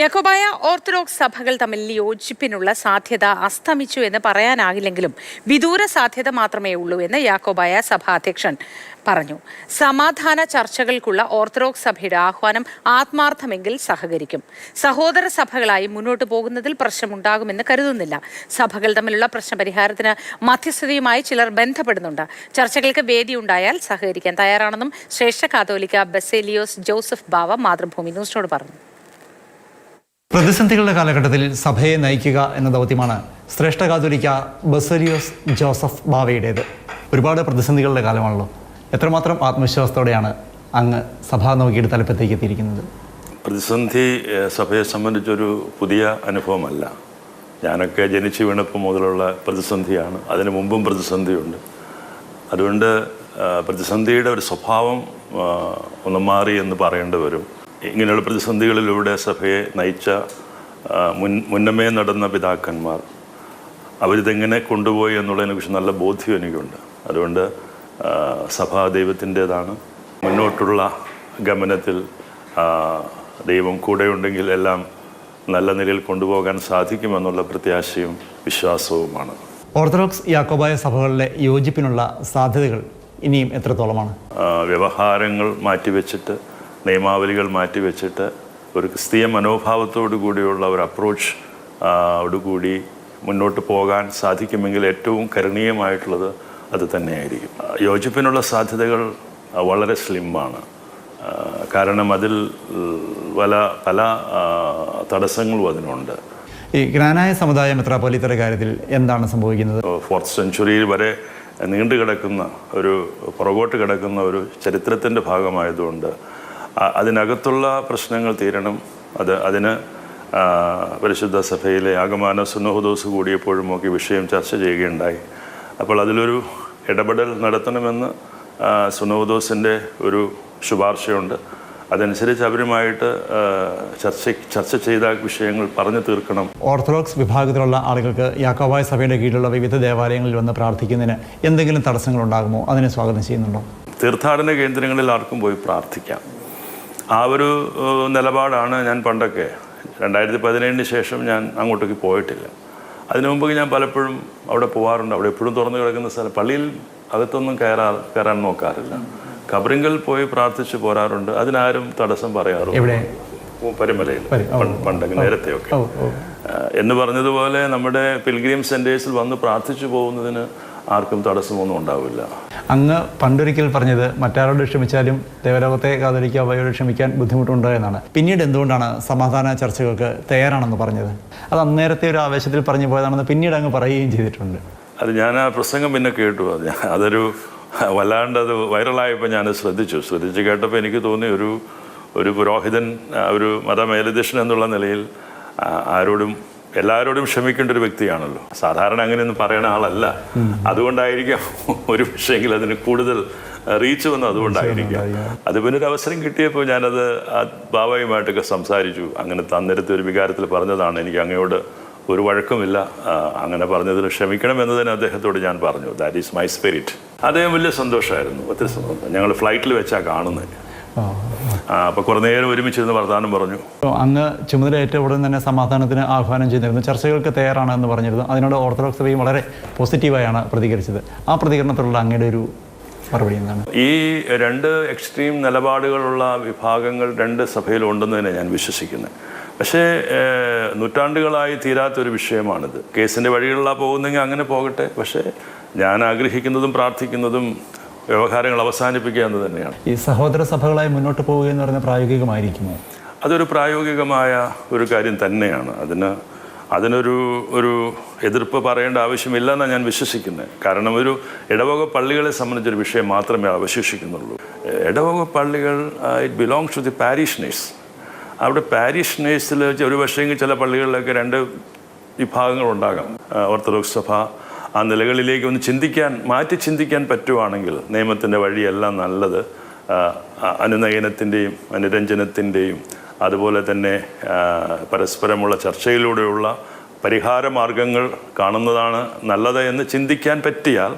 Yakobaya orthodox സഭകൾ തമ്മിൽ യോജിപ്പിനുള്ള സാധ്യത അസ്തമിച്ചു എന്ന് പറയാനാകില്ലെങ്കിലും വിദൂര സാധ്യത മാത്രമേ ഉള്ളൂ എന്ന് യാക്കോബായ സഭാ അധ്യക്ഷൻ പറഞ്ഞു. സമാധാന ചർച്ചകൾക്കുള്ള ഓർത്തഡോക്സ് സഭയുടെ ആഹ്വാനം ആത്മാർത്ഥമെങ്കിൽ സഹകരിക്കും. സഹോദര സഭകളായി മുന്നോട്ട് പോകുന്നതിൽ പ്രശ്നമുണ്ടാകുമെന്ന് കരുതുന്നില്ല. സഭകൾ തമ്മിലുള്ള പ്രശ്നപരിഹാരത്തിന് മധ്യസ്ഥതയുമായി ചിലർ ബന്ധപ്പെടുന്നുണ്ട്. ചർച്ചകൾക്ക് വേദിയുണ്ടായാൽ സഹകരിക്കാൻ തയ്യാറാണെന്നും ശ്രേഷ്ഠ കാതോലിക്ക ബസേലിയോസ് ജോസഫ് ബാവ മാതൃഭൂമി ന്യൂസിനോട് പറഞ്ഞു. പ്രതിസന്ധികളുടെ കാലഘട്ടത്തിൽ സഭയെ നയിക്കുക എന്ന ദൗത്യമാണ് ശ്രേഷ്ഠ കാതോലിക്ക ബസരിയോസ് ജോസഫ് ബാവയുടേത്. ഒരുപാട് പ്രതിസന്ധികളുടെ കാലമാണല്ലോ. എത്രമാത്രം ആത്മവിശ്വാസത്തോടെയാണ് അങ്ങ് സഭാ നോക്കിയുടെ തലപ്പത്തേക്ക് എത്തിയിരിക്കുന്നത്? പ്രതിസന്ധി സഭയെ സംബന്ധിച്ചൊരു പുതിയ അനുഭവമല്ല. ഞാനൊക്കെ ജനിച്ചു വീണപ്പോൾ മുതലുള്ള പ്രതിസന്ധിയാണ്. അതിന് മുമ്പും പ്രതിസന്ധിയുണ്ട്. അതുകൊണ്ട് പ്രതിസന്ധിയുടെ ഒരു സ്വഭാവം ഒന്ന് മാറി എന്ന് പറയേണ്ടി വരും. ഇങ്ങനെയുള്ള പ്രതിസന്ധികളിലൂടെ സഭയെ നയിച്ച മുൻ മുന്നമേ നടന്ന പിതാക്കന്മാർ. അവരിതെങ്ങനെ കൊണ്ടുപോയി എന്നുള്ളതിനെക്കുറിച്ച് നല്ല ബോധ്യം എനിക്കുണ്ട്. അതുകൊണ്ട് സഭാ ദൈവത്തിന്റെതാണ്. മുന്നോട്ടുള്ള ഗമനത്തിൽ ദൈവം കൂടെയുണ്ടെങ്കിൽ എല്ലാം നല്ല നിലയിൽ കൊണ്ടുപോകാൻ സാധിക്കുമെന്നുള്ള പ്രത്യാശയും വിശ്വാസവുമാണ്. ഓർത്തഡോക്സ് യാക്കോബായ സഭകളിലെ യോജിപ്പിനുള്ള സാധ്യതകൾ ഇനിയും എത്രത്തോളമാണ്? വ്യവഹാരങ്ങൾ മാറ്റിവെച്ചിട്ട് നിയമാവലികൾ മാറ്റിവെച്ചിട്ട് ഒരു ക്രിസ്തീയ മനോഭാവത്തോടു കൂടിയുള്ള ഒരു അപ്രോച്ച് ഓടുകൂടി മുന്നോട്ട് പോകാൻ സാധിക്കുമെങ്കിൽ ഏറ്റവും കരണീയമായിട്ടുള്ളത് അത് തന്നെയായിരിക്കും. യോജിപ്പിനുള്ള സാധ്യതകൾ വളരെ സ്ലിമ്മാണ്. കാരണം അതിൽ പല പല തടസ്സങ്ങളും അതിനുണ്ട്. ഈ ജ്ഞാനായ സമുദായ പോലീത്തര കാര്യത്തിൽ എന്താണ് സംഭവിക്കുന്നത്? ഫോർത്ത് സെഞ്ചുറിയിൽ വരെ നീണ്ടു കിടക്കുന്ന ഒരു പുറകോട്ട് കിടക്കുന്ന ഒരു ചരിത്രത്തിന്റെ ഭാഗമായതുകൊണ്ട് അതിനകത്തുള്ള പ്രശ്നങ്ങൾ തീരണം. അത് അതിന് പരിശുദ്ധ സഭയിലെ ആഗമാന സുനോഹദോസ് കൂടിയപ്പോഴും ഒക്കെ വിഷയം ചർച്ച ചെയ്യുകയുണ്ടായി. അപ്പോൾ അതിലൊരു ഇടപെടൽ നടത്തണമെന്ന് സുനോഹദോസിന്റെ ഒരു ശുപാർശയുണ്ട്. അതനുസരിച്ച് അവരുമായിട്ട് ചർച്ച ചർച്ച ചെയ്ത വിഷയങ്ങൾ പറഞ്ഞു തീർക്കണം. ഓർത്തഡോക്സ് വിഭാഗത്തിലുള്ള ആളുകൾക്ക് യാക്കോബായ സഭയുടെ കീഴിലുള്ള വിവിധ ദേവാലയങ്ങളിൽ വന്ന് പ്രാർത്ഥിക്കുന്നതിന് എന്തെങ്കിലും തടസ്സങ്ങൾ ഉണ്ടാകുമോ അതിനെ സ്വാഗതം ചെയ്യുന്നുണ്ടോ? തീർത്ഥാടന കേന്ദ്രങ്ങളിൽ ആർക്കും പോയി പ്രാർത്ഥിക്കാം. ആ ഒരു നിലപാടാണ് ഞാൻ പണ്ടൊക്കെ. രണ്ടായിരത്തി പതിനേഴിന് ശേഷം ഞാൻ അങ്ങോട്ടേക്ക് പോയിട്ടില്ല. അതിനു മുമ്പ് ഞാൻ പലപ്പോഴും അവിടെ പോകാറുണ്ട് അവിടെ എപ്പോഴും തുറന്നു കിടക്കുന്ന സ്ഥലം പള്ളിയിൽ അകത്തൊന്നും കയറാ കയറാൻ നോക്കാറില്ല. കബറിങ്കൽ പോയി പ്രാർത്ഥിച്ച് പോരാറുണ്ട്. അതിനാരും തടസ്സം പറയാറുണ്ട് പരിമലയിൽ. പരുമലയിൽ പണ്ട് പണ്ടൊക്കെ നേരത്തെയൊക്കെ. എന്ന് പറഞ്ഞതുപോലെ നമ്മുടെ പിൽഗ്രീം സെന്റേഴ്സിൽ വന്ന് പ്രാർത്ഥിച്ചു പോകുന്നതിന് ആർക്കും തടസ്സമൊന്നും ഉണ്ടാവില്ല. അങ്ങ് പണ്ടൊരിക്കൽ പറഞ്ഞത് മറ്റാരോട് ക്ഷമിച്ചാലും ദേവലോകത്തെ കാതലിക്കുക അവയോട് ക്ഷമിക്കാൻ ബുദ്ധിമുട്ടുണ്ട് എന്നാണ്. പിന്നീട് എന്തുകൊണ്ടാണ് സമാധാന ചർച്ചകൾക്ക് തയ്യാറാണെന്ന് പറഞ്ഞത്? അത് അന്നേരത്തെ ഒരു ആവേശത്തിൽ പറഞ്ഞു പോയതാണെന്ന് പിന്നീട് അങ്ങ് പറയുകയും ചെയ്തിട്ടുണ്ട്. അത് ഞാൻ ആ പ്രസംഗം പിന്നെ കേട്ടു. അത് അതൊരു വല്ലാണ്ട് അത് വൈറലായപ്പോൾ ഞാൻ ശ്രദ്ധിച്ചു. ശ്രദ്ധിച്ച് കേട്ടപ്പോൾ എനിക്ക് തോന്നി ഒരു ഒരു പുരോഹിതൻ ഒരു മതമേലധ്യക്ഷൻ എന്നുള്ള നിലയിൽ ആരോടും എല്ലാവരോടും ക്ഷമിക്കേണ്ട ഒരു വ്യക്തിയാണല്ലോ. സാധാരണ അങ്ങനെയൊന്നും പറയുന്ന ആളല്ല. അതുകൊണ്ടായിരിക്കാം ഒരു പക്ഷേങ്കിൽ അതിന് കൂടുതൽ റീച്ച് വന്നു അതുകൊണ്ടായിരിക്കാം. അത് പിന്നെ ഒരു അവസരം കിട്ടിയപ്പോൾ ഞാനത് ആ ബാബയുമായിട്ടൊക്കെ സംസാരിച്ചു. അങ്ങനെ തന്നിരത്തെ ഒരു വികാരത്തിൽ പറഞ്ഞതാണ് എനിക്ക് അങ്ങയോട് ഒരു വഴക്കുമില്ല. അങ്ങനെ പറഞ്ഞതിൽ ക്ഷമിക്കണം എന്ന് തന്നെ അദ്ദേഹത്തോട് ഞാൻ പറഞ്ഞു. ദാറ്റ് ഈസ് മൈ സ്പിരിറ്റ് അദ്ദേഹം വലിയ സന്തോഷമായിരുന്നു. ഒത്തിരി സന്തോഷം. ഞങ്ങൾ ഫ്ലൈറ്റിൽ വെച്ചാൽ കാണുന്നത്. അപ്പോൾ കുറേ നേരം ഒരുമിച്ചിരുന്ന് വർത്തമാനം പറഞ്ഞു. അങ്ങ് അങ്ങ് ചുമതലയേറ്റ ഉടൻ തന്നെ സമാധാനത്തിന് ആഹ്വാനം ചെയ്തിരുന്നു. ചർച്ചകൾക്ക് തയ്യാറാണ് എന്ന് പറഞ്ഞിരുന്നു. അതിനോട് ഓർത്തഡോക്സ് സഭയും വളരെ പോസിറ്റീവായാണ് പ്രതികരിച്ചത്. ആ പ്രതികരണത്തിലുള്ള അങ്ങയുടെ ഒരു മറുപടി എന്താണ്? ഈ രണ്ട് എക്സ്ട്രീം നിലപാടുകളുള്ള വിഭാഗങ്ങൾ രണ്ട് സഭയിലുണ്ടെന്ന് തന്നെ ഞാൻ വിശ്വസിക്കുന്നു പക്ഷേ നൂറ്റാണ്ടുകളായി തീരാത്തൊരു വിഷയമാണിത്. കേസിന്റെ വഴികളിലാണ് പോകുന്നെങ്കിൽ അങ്ങനെ പോകട്ടെ. പക്ഷേ ഞാൻ ആഗ്രഹിക്കുന്നതും പ്രാർത്ഥിക്കുന്നതും വ്യവഹാരങ്ങൾ അവസാനിപ്പിക്കുക എന്ന് തന്നെയാണ്. ഈ സഹോദര സഭകളായി മുന്നോട്ട് പോവുക എന്ന് പറയുന്നത് പ്രായോഗികമായിരിക്കുമോ? അതൊരു പ്രായോഗികമായ ഒരു കാര്യം തന്നെയാണ്. അതിന് അതിനൊരു ഒരു എതിർപ്പ് പറയേണ്ട ആവശ്യമില്ല ആവശ്യമില്ലെന്നാണ് ഞാൻ വിശ്വസിക്കുന്നത്. കാരണം ഒരു ഇടവക പള്ളികളെ സംബന്ധിച്ചൊരു വിഷയം മാത്രമേ അവശേഷിക്കുന്നുള്ളൂ. ഇടവക പള്ളികൾ it belongs to the parishioners അവിടെ പാരീഷ്നേഴ്സിൽ ഒരു പക്ഷേങ്കിൽ ചില പള്ളികളിലൊക്കെ രണ്ട് വിഭാഗങ്ങളുണ്ടാകാം ഓർത്തഡോക്സ് സഭ ആ നിലകളിലേക്ക് ഒന്ന് ചിന്തിക്കാൻ മാറ്റി ചിന്തിക്കാൻ പറ്റുവാണെങ്കിൽ നിയമത്തിന്റെ വഴിയെല്ലാം നല്ലത്. അനുനയനത്തിന്റെയും അനുരഞ്ജനത്തിന്റെയും അതുപോലെ തന്നെ പരസ്പരമുള്ള ചർച്ചയിലൂടെയുള്ള പരിഹാര മാർഗങ്ങൾ കാണുന്നതാണ് നല്ലത് എന്ന് ചിന്തിക്കാൻ പറ്റിയാൽ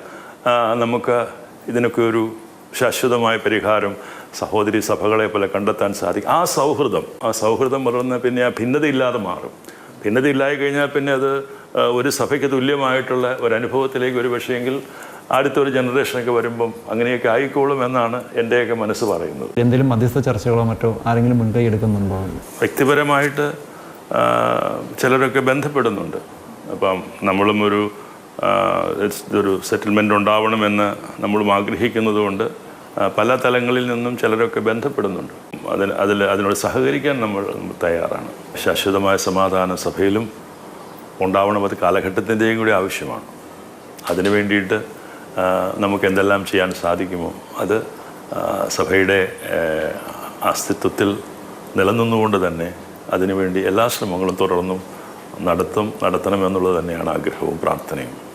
നമുക്ക് ഇതിനൊക്കെ ഒരു ശാശ്വതമായ പരിഹാരം സഹോദരി സഭകളെ പോലെ കണ്ടെത്താൻ സാധിക്കും. ആ സൗഹൃദം ആ സൗഹൃദം വളർന്ന് പിന്നെ ആ ഭിന്നതയില്ലാതെ മാറും. ഭിന്നതയില്ലായി കഴിഞ്ഞാൽ പിന്നെ അത് ഒരു സഭയ്ക്ക് തുല്യമായിട്ടുള്ള ഒരു അനുഭവത്തിലേക്ക് ഒരു പക്ഷേങ്കിൽ അടുത്തൊരു ജനറേഷനൊക്കെ വരുമ്പം അങ്ങനെയൊക്കെ ആയിക്കോളും എന്നാണ് എന്റെയൊക്കെ മനസ്സ് പറയുന്നത്. എന്തെങ്കിലും മധ്യസ്ഥ ചർച്ചകളോ മറ്റോ ആരെങ്കിലും മുൻകൈ എടുക്കുന്നുണ്ടോ? വ്യക്തിപരമായിട്ട് ചിലരൊക്കെ ബന്ധപ്പെടുന്നുണ്ട്. അപ്പം നമ്മളും ഒരു ഒരു സെറ്റിൽമെന്റ് ഉണ്ടാവണമെന്ന് നമ്മളും ആഗ്രഹിക്കുന്നതുകൊണ്ട് പല തലങ്ങളിൽ നിന്നും ചിലരൊക്കെ ബന്ധപ്പെടുന്നുണ്ട്. അതിന് അതിൽ അതിനോട് സഹകരിക്കാൻ നമ്മൾ തയ്യാറാണ്. ശാശ്വതമായ സമാധാന സഭയിലും ഉണ്ടാവണം അത് കാലഘട്ടത്തിന്റെയും കൂടി ആവശ്യമാണ്. അതിനു വേണ്ടിയിട്ട് നമുക്ക് എന്തെല്ലാം ചെയ്യാൻ സാധിക്കുമോ? അത് സഭയുടെ അസ്തിത്വത്തിൽ നിലനിന്നുകൊണ്ട് തന്നെ അതിനുവേണ്ടി എല്ലാ ശ്രമങ്ങളും തുടർന്നും നടത്തും നടത്തണമെന്നുള്ളത് തന്നെയാണ് ആഗ്രഹവും പ്രാർത്ഥനയും.